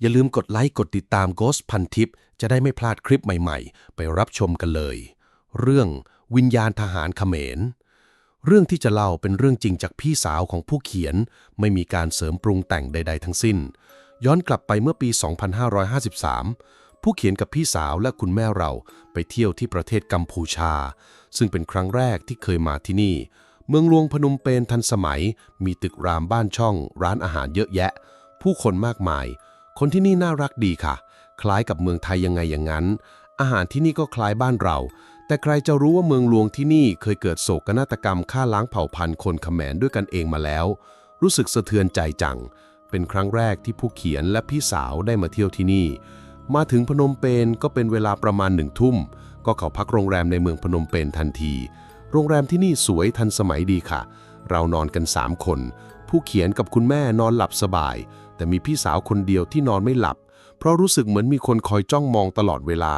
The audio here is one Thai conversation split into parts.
อย่าลืมกดไลค์กดติดตาม Ghost พันทิปจะได้ไม่พลาดคลิปใหม่ๆ ไปรับชมกันเลย เรื่องวิญญาณทหารเขมร เรื่องที่จะเล่าเป็นเรื่องจริงจากพี่สาวของผู้เขียน ไม่มีการเสริมปรุงแต่งใด ๆ ทั้งสิ้น ย้อนกลับไปเมื่อปี 2553 ผู้เขียนกับพี่สาวและคุณแม่เราไปเที่ยวที่ประเทศกัมพูชา ซึ่งเป็นครั้งแรกที่เคยมาที่นี่ เมืองหลวงพนมเปญทันสมัย มีตึกรามบ้านช่อง ร้านอาหารเยอะแยะ ผู้คนมากมาย คนที่นี่น่ารักดีค่ะ คล้ายกับเมืองไทยยังไงอย่างนั้น อาหารที่นี่ก็คล้ายบ้านเรา แต่ใครจะรู้ว่าเมืองหลวงที่นี่เคยเกิดโศกนาฏกรรมฆ่าล้างเผ่าพันธุ์คนขมรด้วยกันเองมาแล้ว รู้สึกสะเทือนใจจัง เป็นครั้งแรกที่ผู้เขียนและพี่สาวได้มาเที่ยวที่นี่ มาถึงพนมเปญก็เป็นเวลาประมาณหนึ่งทุ่ม ก็เข้าพักโรงแรมในเมืองพนมเปญทันที โรงแรมที่นี่สวยทันสมัยดีค่ะ เรานอนกัน3คน ผู้เขียนกับคุณแม่นอนหลับสบาย แต่มีพี่สาวคนเดียวที่นอนไม่หลับ เพราะรู้สึกเหมือนมีคนคอยจ้องมองตลอดเวลา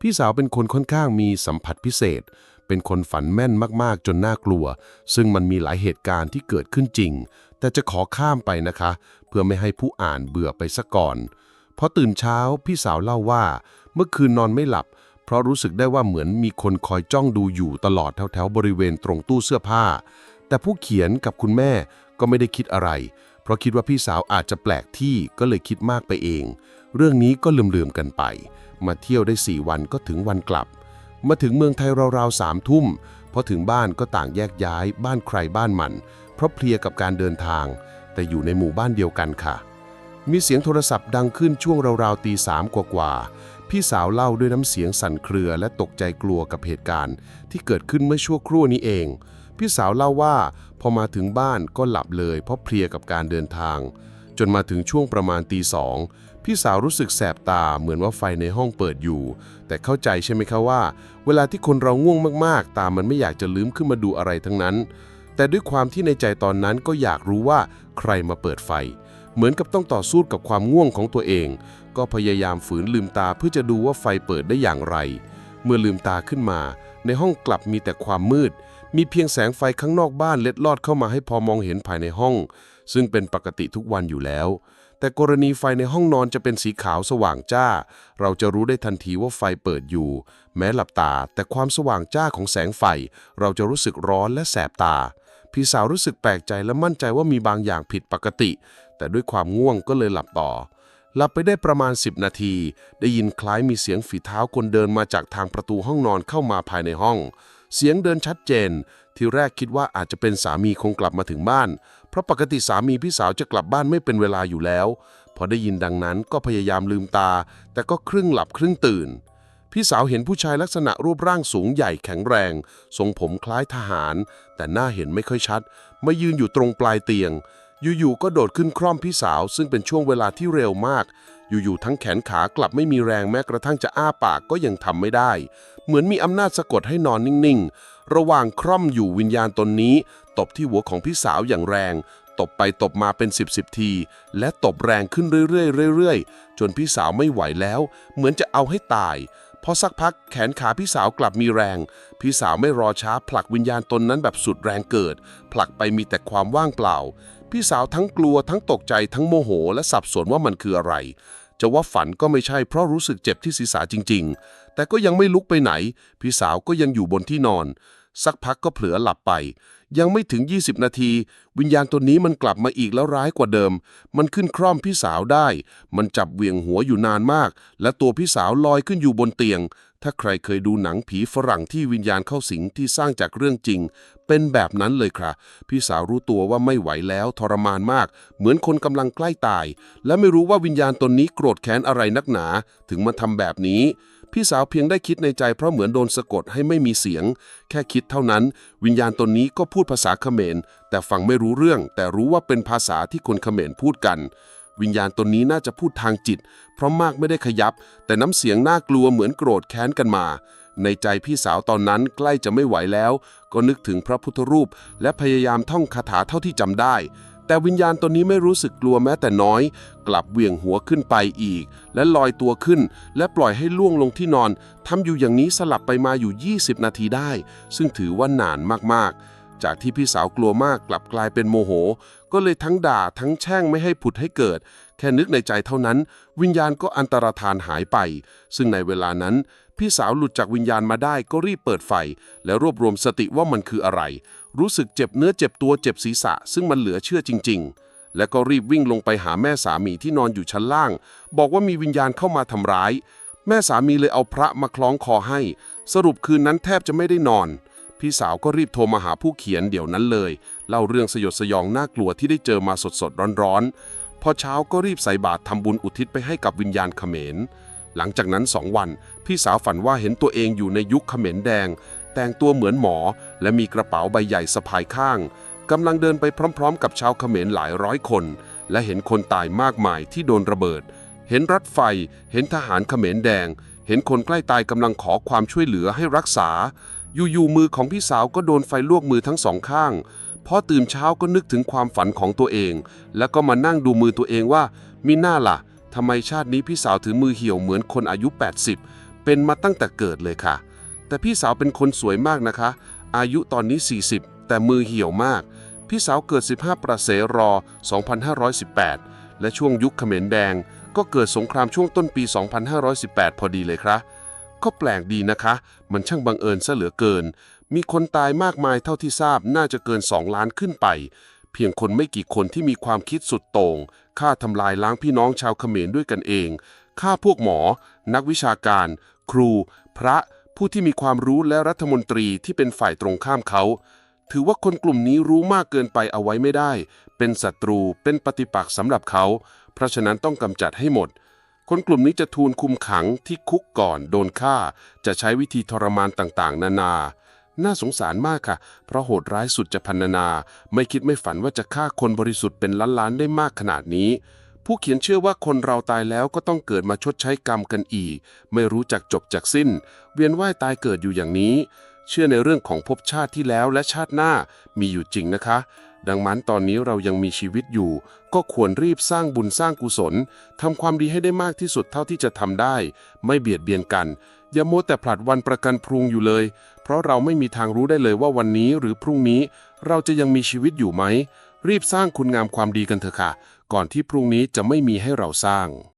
พี่สาวเป็นคนค่อนข้างมีสัมผัสพิเศษ เป็นคนฝันแม่นมากๆ จนน่ากลัว ซึ่งมันมีหลายเหตุการณ์ที่เกิดขึ้นจริง แต่จะขอข้ามไปนะคะ เพื่อไม่ให้ผู้อ่านเบื่อไปซะก่อนพอตื่นเช้าพี่สาวเล่าว่า เมื่อคืนนอนไม่หลับ เพราะรู้สึกได้ว่าเหมือนมีคนคอยจ้องดูอยู่ตลอดแถวๆบริเวณตรงตู้เสื้อผ้า แต่ผู้เขียนกับคุณแม่ก็ไม่ได้คิดอะไร เพราะคิดว่าพี่สาวอาจจะแปลกที่ก็เลยคิดมากไปเอง เรื่องนี้ก็ลืมๆกันไป มาเที่ยวได้ 4 วันก็ถึงวันกลับ มาถึงเมืองไทยราวๆสามทุ่มพอถึงบ้านก็ต่างแยกย้ายบ้านใครบ้านมัน เพราะเพลียกับการเดินทาง แต่อยู่ในหมู่บ้านเดียวกันค่ะ มีเสียงโทรศัพท์ดังขึ้นช่วงราวๆตีสามกว่าๆพี่สาวเล่าด้วยน้ำเสียงสั่นเครือและตกใจกลัวกับเหตุการณ์ ที่เกิดขึ้นเมื่อชั่วครู่นี้เอง พี่สาวเล่าว่า พอมาถึงบ้านก็หลับเลย เพราะเพลียกับการเดินทาง จนมาถึงช่วงประมาณตีสองพี่สาวรู้สึกแสบตาเหมือนว่าไฟในห้องเปิดอยู่ แต่เข้าใจใช่ไหมคะว่า เวลาที่คนเราง่วงมากๆ ตามันไม่อยากจะลืมขึ้นมาดูอะไรทั้งนั้น แต่ด้วยความที่ในใจตอนนั้นก็อยากรู้ว่าใครมาเปิดไฟ เหมือนกับต้องต่อสู้กับความง่วงของตัวเอง ก็พยายามฝืนลืมตาเพื่อจะดูว่าไฟเปิดได้อย่างไร เมื่อลืมตาขึ้นมา ในห้องกลับมีแต่ความมืด มีเพียงแสงไฟข้างนอกบ้านเล็ดลอดเข้ามาให้พอมองเห็นภายในห้อง ซึ่งเป็นปกติทุกวันอยู่แล้ว แต่กรณีไฟในห้องนอนจะเป็นสีขาวสว่างจ้า เราจะรู้ได้ทันทีว่าไฟเปิดอยู่ แม้หลับตา แต่ความสว่างจ้าของแสงไฟ เราจะรู้สึกร้อนและแสบตา พี่สาวรู้สึกแปลกใจและมั่นใจว่ามีบางอย่างผิดปกติ แต่ด้วยความง่วงก็เลยหลับต่อ หลับไปได้ประมาณ 10 นาที ได้ยินคล้ายมีเสียงฝีเท้าคนเดินมาจากทางประตูห้องนอนเข้ามาภายในห้อง เสียงเดินชัดเจน ที่แรกคิดว่าอาจจะเป็นสามีคงกลับมาถึงบ้าน เพราะปกติสามีพี่สาวจะกลับบ้านไม่เป็นเวลาอยู่แล้ว พอได้ยินดังนั้นก็พยายามลืมตา แต่ก็ครึ่งหลับครึ่งตื่น พี่สาวเห็นผู้ชายลักษณะรูปร่างสูงใหญ่แข็งแรง ทรงผมคล้ายทหาร แต่หน้าเห็นไม่ค่อยชัด มายืนอยู่ตรงปลายเตียง อยู่ๆก็โดดขึ้นคร่อมพี่สาว ซึ่งเป็นช่วงเวลาที่เร็วมาก อยู่ๆทั้งแขนขากลับไม่มีแรงแม้กระทั่งจะอ้าปากก็ยังทำไม่ได้ เหมือนมีอำนาจสะกดให้นอนนิ่งๆ ระหว่างคร่อมอยู่วิญญาณตนนี้ ตบที่หัวของพี่สาวอย่างแรง ตบไปตบมาเป็นสิบสิบที และตบแรงขึ้นเรื่อยๆเรื่อยๆ จนพี่สาวไม่ไหวแล้ว เหมือนจะเอาให้ตายพอสักพักแขนขาพี่สาวกลับมีแรง พี่สาวไม่รอช้าผลักวิญญาณตนนั้นแบบสุดแรงเกิด ผลักไปมีแต่ความว่างเปล่า พี่สาวทั้งกลัวทั้งตกใจทั้งโมโห และสับสนว่ามันคืออะไร จะว่าฝันก็ไม่ใช่เพราะรู้สึกเจ็บที่ศีรษะจริง ๆ แต่ก็ยังไม่ลุกไปไหน พี่สาวก็ยังอยู่บนที่นอน สักพักก็เผลอหลับไป ยังไม่ถึง 20 นาที วิญญาณตัวนี้มันกลับมาอีกแล้วร้ายกว่าเดิม มันขึ้นคร่อมพี่สาวได้ มันจับเวียงหัวอยู่นานมาก และตัวพี่สาวลอยขึ้นอยู่บนเตียง ถ้าใครเคยดูหนังผีฝรั่งที่วิญญาณเข้าสิงที่สร้างจากเรื่องจริง เป็นแบบนั้นเลยครับพี่สาวรู้ตัวว่าไม่ไหวแล้วทรมานมาก เหมือนคนกำลังใกล้ตาย และไม่รู้ว่าวิญญาณตนนี้โกรธแค้นอะไรนักหนา ถึงมาทำแบบนี้ พี่สาวเพียงได้คิดในใจเพราะเหมือนโดนสะกดให้ไม่มีเสียง แค่คิดเท่านั้น วิญญาณตนนี้ก็พูดภาษาเขมรแต่ฟังไม่รู้เรื่อง แต่รู้ว่าเป็นภาษาที่คนเขมรพูดกัน วิญญาณตนนี้น่าจะพูดทางจิต เพราะมากไม่ได้ขยับ แต่น้ำเสียงน่ากลัวเหมือนโกรธแค้นกันมา ในใจพี่สาวตอนนั้นใกล้จะไม่ไหวแล้ว ก็นึกถึงพระพุทธรูป และพยายามท่องคาถาเท่าที่จำได้ แต่วิญญาณตนนี้ไม่รู้สึกกลัวแม้แต่น้อย กลับเวียงหัวขึ้นไปอีก และลอยตัวขึ้น และปล่อยให้ล่วงลงที่นอนทำอยู่อย่างนี้สลับไปมาอยู่ 20 นาทีได้ ซึ่งถือว่านานมากๆ จากที่พี่สาวกลัวมากกลับกลายเป็นโมโห ก็เลยทั้งด่าทั้งแช่งไม่ให้ผุดให้เกิด แค่นึกในใจเท่านั้น วิญญาณก็อันตรธานหายไป ซึ่งในเวลานั้น พี่สาวหลุดจากวิญญาณมาได้ก็รีบเปิดไฟ และรวบรวมสติว่ามันคืออะไร รู้สึกเจ็บเนื้อเจ็บตัวเจ็บศีรษะ ซึ่งมันเหลือเชื่อจริง ๆ และก็รีบวิ่งลงไปหาแม่สามีที่นอนอยู่ชั้นล่าง บอกว่ามีวิญญาณเข้ามาทำร้าย แม่สามีเลยเอาพระมาคล้องคอให้ สรุปคืนนั้นแทบจะไม่ได้นอน พี่สาวก็รีบโทรมาหาผู้เขียนเดี๋ยวนั้นเลย เล่าเรื่องสยดสยองน่ากลัวที่ได้เจอมาสดๆร้อนๆ พอเช้าก็รีบใส่บาตรทำบุญอุทิศไปให้กับวิญญาณเขมร หลังจากนั้นสองวัน พี่สาวฝันว่าเห็นตัวเองอยู่ในยุคเขมรแดง แต่งตัวเหมือนหมอ และมีกระเป๋าใบใหญ่สะพายข้างกำลังเดินไปพร้อม ๆ กับชาวเขมรหลายร้อยคน และเห็นคนตายมากมายที่โดนระเบิด เห็นรถไฟ เห็นทหารเขมรแดง เห็นคนใกล้ตายกำลังขอความช่วยเหลือให้รักษา อยู่ๆมือของพี่สาวก็โดนไฟลวกมือทั้งสองข้างพอตื่นเช้าก็นึกถึงความฝันของตัวเอง แล้วก็มานั่งดูมือตัวเองว่ามีหน้าล่ะทำไมชาตินี้พี่สาวถือมือเหี่ยวเหมือนคนอายุ 80 เป็นมาตั้งแต่เกิดเลยค่ะ แต่พี่สาวเป็นคนสวยมากนะคะ อายุตอนนี้ 40 แต่มือเหี่ยวมาก พี่สาวเกิด 15 ประเสรอ 2518 และช่วงยุคเขมรแดง ก็เกิดสงครามช่วงต้นปี 2518 พอดีเลยครับ ก็แปลกดีนะคะ มันช่างบังเอิญซะเหลือเกิน มีคนตายมากมายเท่าที่ทราบน่าจะเกิน 2 ล้านขึ้นไป เพียงคนไม่กี่คนที่มีความคิดสุดโต่งฆ่าทำลายล้างพี่น้องชาวเขมรด้วยกันเองฆ่าพวกหมอ นักวิชาการ ครู พระ ผู้ที่มีความรู้และรัฐมนตรีที่เป็นฝ่ายตรงข้ามเขา ถือว่าคนกลุ่มนี้รู้มากเกินไปเอาไว้ไม่ได้ เป็นศัตรูเป็นปฏิปักษ์สำหรับเขา เพราะฉะนั้นต้องกำจัดให้หมด คนกลุ่มนี้จะทูลคุมขังที่คุกก่อนโดนฆ่า จะใช้วิธีทรมานต่างๆ นานา น่าสงสารมากค่ะ เพราะโหดร้ายสุดจะพันนานา ไม่คิดไม่ฝันว่าจะฆ่าคนบริสุทธิ์เป็นล้านๆได้มากขนาดนี้ ผู้เขียนเชื่อว่าคนเราตายแล้วก็ต้องเกิดมาชดใช้กรรมกันอีก ไม่รู้จักจบจากสิ้น เวียนว่ายตายเกิดอยู่อย่างนี้ เชื่อในเรื่องของภพชาติที่แล้วและชาติหน้ามีอยู่จริงนะคะ ดังนั้นตอนนี้เรายังมีชีวิตอยู่ ก็ควรรีบสร้างบุญสร้างกุศลทำความดีให้ได้มากที่สุดเท่าที่จะทำได้ ไม่เบียดเบียนกัน อย่าโมวแต่ผลัดวันประกันพรุ่งอยู่เลย เพราะเราไม่มีทางรู้ได้เลยว่าวันนี้หรือพรุ่งนี้ เราจะยังมีชีวิตอยู่ไหม รีบสร้างคุณงามความดีกันเถอะค่ะ ก่อนที่พรุ่งนี้จะไม่มีให้เราสร้าง